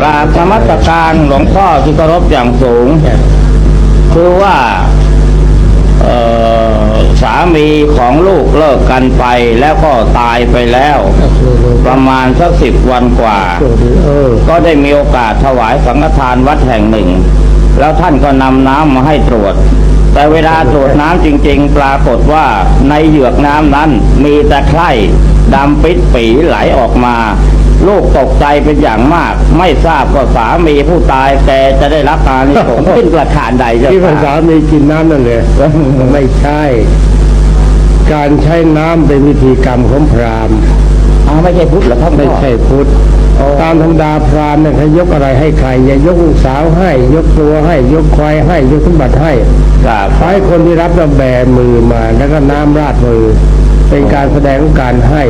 กราบธรรมสการหลวงพ่อที่เคารพอย่างสูง คือว่าเอ่อสามีของลูกเลิกกันไปแล้วก็ตายไปแล้ว ประมาณสักสิบวันกว่า ก็ได้มีโอกาสถวายสังฆทานวัดแห่งหนึ่ง แล้วท่านก็นำน้ำมาให้ตรวจ แต่เวลาตรวจน้ำจริง ๆ ปรากฏว่าในเหยือกน้ำนั้นมีแต่ไคร่ดำปิดปีไหลออกมา ลูกตกใจเป็นอย่างมาก ไม่ทราบว่าสามีผู้ตายแกจะได้รับการนิสงส์ขึ้นประการใดเจ้าที่ภาษาค่ะมีกินน้ำนั่นเลยไม่ใช่ การใช้น้ำเป็นวิธีกรรมของพราหมณ์อ้าวไม่ใช่พุทธเหรอท่านไม่พ่อใช่พุทธอ๋อตามธรรมดาพราหมณ์เนี่ยเขายกอะไรให้ใครอย่ายกลูกสาวให้ ยกตัวให้ ยกควายให้ ยกสมบัติให้ครับขอให้คนที่รับแล้วแบมือมา แล้วก็น้ำราดมือ เป็นการแสดงของการให้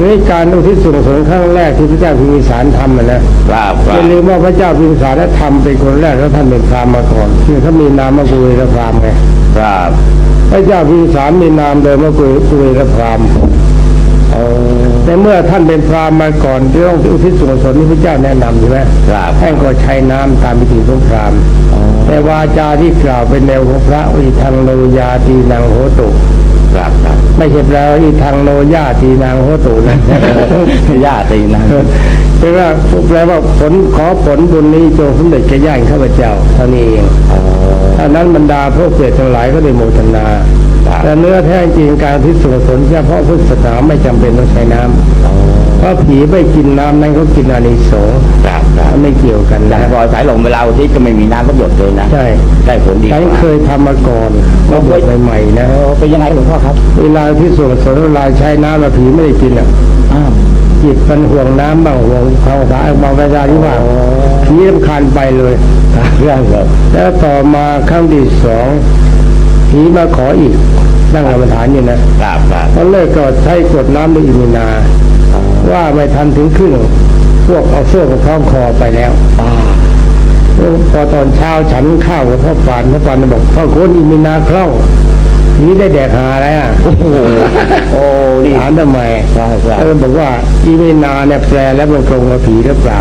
นี่การอุทิศส่วนกุศลครั้งแรกที่พระเจ้าพิมพิสารทำอะนะครับคอรับย่าลืมว่าพระเจ้าพิมพิสารนั้นทำเป็นคนแรกแล้วท่านเป็นพราหมณ์มาก่อนคือเขามีนามว่ากุเรพราหมณ์ไงครับพระเจ้าพิมพิสารมีนามเดิมว่ากุกุเรพราหมณ์โอ้แต่เมื่อท่านเป็นพราหมณ์มาก่อนที่ต้องอุทิศส่วนกุศลที่พระเจ้าแนะนำใช่ไหมครับท่านก็ใช้น้ำตามพิธีของพราหมณ์อ๋อแต่วาจาที่กล่าวเป็นแนวของพระอิทังโนยาตีนางโหตุ ครับครับไม่ใช่แปลว่าอิทังโนยาตีนางโหตุนะญาตินะแปลว่าแปลว่าผลขอผลบุญนี้จงสำเร็จแก่ญาติข้าพเจ้าเท่านี้เองอ๋อถ้านั้นบรรดาพวกเปรตทั้งหลายก็ได้โมทนาครับแต่เนื้อแท้จริงการที่ส่งผลเฉพาะพุทธศาสนาไม่จำเป็นต้องใช้น้ำอ๋อเพราะผีไม่กินน้ำนั้นเขากินอานิสงส์ กี่ยวกันแต่นะรอยสายลมเวลาอุทิศก็ไม่มีน้ำก็หยดเลยนะใช่ได้ผลดีกฉันว่าเคยทำมาก่อนเมื่อบวชใหม่ๆนะเออเป็นยังไงหลวงพ่อครับ เวลาที่ส่วนสนเวลาใช้น้ำแล้วผีไม่ได้กินอะอ้าวจิตมันห่วงน้ำบ้างห่วงเขาสายบางประการที่ว่าผีรำคาญไปเลยเรื่องแบบแล้วต่อมาครั้งที่สองผีมาขออีกนั่งกรรมฐานอยู่นะครับครับตอนแรกก็ใช้กดน้ำด้วยอิมินา ว่าไม่ทันถึงครึ่งพวกเอาเสื้อกับท้องคอไปแล้วอ่า พอตอนเช้าฉันข้าวกับพ่อปานพ่อปานบอกพ่อคนอิมินาคล่องผีได้แดกหาอะไรอะ โอ้โหโอ้นี่ถามทำไมครับครับเออบอกว่าอิมินาเนี่ยแปลแล้วมันตรงกับผีหรือเปล่า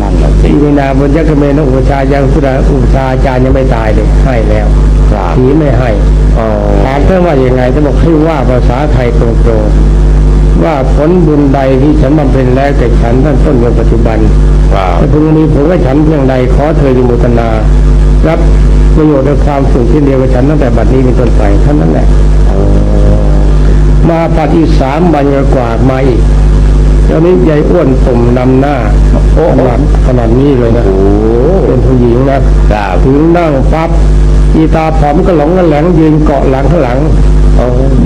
นั่นแหละสิอิมินาบนยักษ์เมนอุปชายังพุทธอุปชาอาจารย์ยังไม่ตายเลยให้แล้วครับผีไม่ให้อ๋อถามท่านว่าอย่างไงท่านบอกให้ว่าภาษาไทยตรงๆ ว่าผลบุญใดที่ฉันบำเพ็ญแล้วแก่ฉันท่านต้นจนปัจจุบันครับถ้าพึงมีผลกับฉันเพียงใดขอเธอจงมุตนา รับประโยชน์และความสุขที่เดียวกับฉันตั้งแต่บัดนี้เป็นต้นไปเท่านั้นแหละโอ้มาปัดอีกสามวันกว่ามาอีกเจ้านี้ยายอ้วนผมนำหน้าโอ้ขนาดขนาดนี้เลยนะโหเป็นผู้หญิงนะครับถึงนั่งปั๊บอีตาผอมก็หลงกันแหลงยืนเกาะหลังข้างหลังโอ้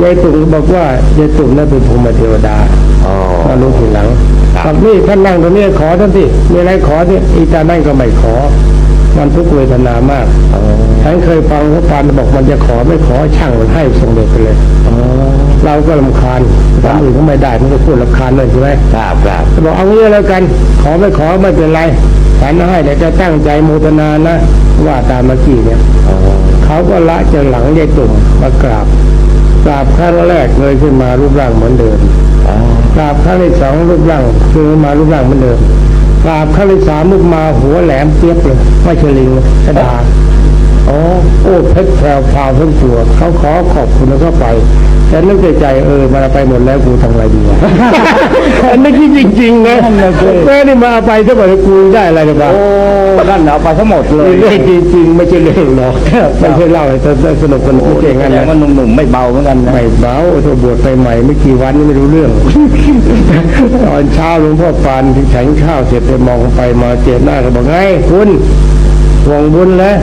ยายตุ่มบอกว่ายายตุ่มนั่นเป็นภูมิเทวดาอ๋อมารู้ทีหลังครับบอกนี่ท่านนั่งตรงนี้ขอท่านสิมีอะไรขอเนี่ยอีตานั่งก็ไม่ขอ มันทุกข์เวทนามากโอ้ฉันเคยฟังพระปานบอกมันจะขอไม่ขอช่างมันให้ทรงเด็จไปเลยโอ้เราก็ลำคาญทำอื่นก็ไม่ได้มันก็พูดลำคาญเลยใช่ไหมครับครับบอกเอางี้แล้วกัน ขอไม่ขอไม่เป็นไรฉันให้แต่จะตั้งใจโมทนานะว่าตามเมื่อกี้เนี่ยโอ้เขาก็ละจนหลังยายตุ่มมากราบ กราบครั้งแรกเงยขึ้นมารูปร่างเหมือนเดิมอ๋อกราบครั้งที่สองรูปร่างคือมารูปร่างเหมือนเดิมกราบครั้งที่สามรูปมาหัวแหลมเปียบเลยไม่ใช่ลิงกระดาอ๋อโอ้เพชรแพรวพราวทั้งตัวเขาขอขอบคุณแล้วก็ไป แต่นึกในใจเออมันเอาไปหมดแล้วกูทำไงดีวะอันนี้จริงๆนะแม่นี่มาเอาไปถ้าบอกกูได้อะไรหรือเปล่าโอ้นั่นเอาไปทั้งหมดเลยเรื่องจริงๆไม่ใช่เรื่องหรอกไม่ใช่เล่าให้สนุกกันไม่ใช่งั้นแสดนะงว่าหนุ่มๆไม่เบาเหมือนกันนะไม่เบาถ้าบวชไปใหม่ไม่กี่วันนี่ไม่รู้เรื่องตอนเช้าหลวงพ่อปานที่ฉันข้าวเสร็จไปมองไปมาเจอหน้าก็บอกไงคุณห่วงบุญแล้ว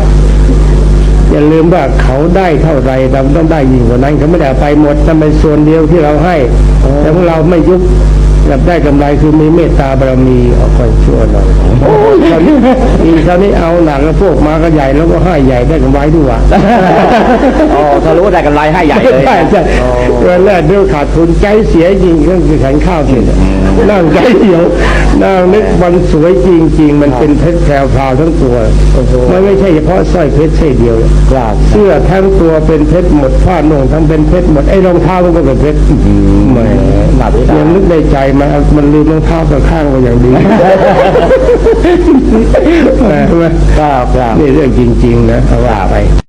อย่าลืมว่าเขาได้เท่าไรเราต้องได้ยิ่งกว่านั้นเขาไม่ได้ไปหมดนั่นเป็นส่วนเดียวที่เราให้แต่พวกเราไม่ยุบ แบบได้กำไรคือมีเมตตาบารมีเอาค่อยชั่วหน่อยโอ้ยคราวนี้อีกคราวนี้เอาหนังแล้วพวกมาก็ใหญ่แล้วก็ให้ใหญ่ได้กำไรด้วยว่ะอ๋อถ้ารู้ว่าได้กำไรให้ใหญ่เลยใช่ใช่เงินแรกเดือขาดทุนใจเสียจริงก็คือขันข้าวเสร็จนั่งใจเหี่ยวนั่งนึกมันสวยจริง ๆ มันเป็นเพชรแพรวพราวทั้งตัวมันไม่ใช่เฉพาะสร้อยเพชรเส้นเดียวครับเสื้อทั้งตัวเป็นเพชรหมดผ้านุ่งทั้งเป็นเพชรหมดไอ้รองเท้ามันก็เป็นเพชรแหมหนัก ที่ตายังนึกในใจมันมันลืมรองเท้ากับข้างก็อย่างดีใช่ไหมครับครับนี่เรื่องจริง ๆ นะเอาว่าไป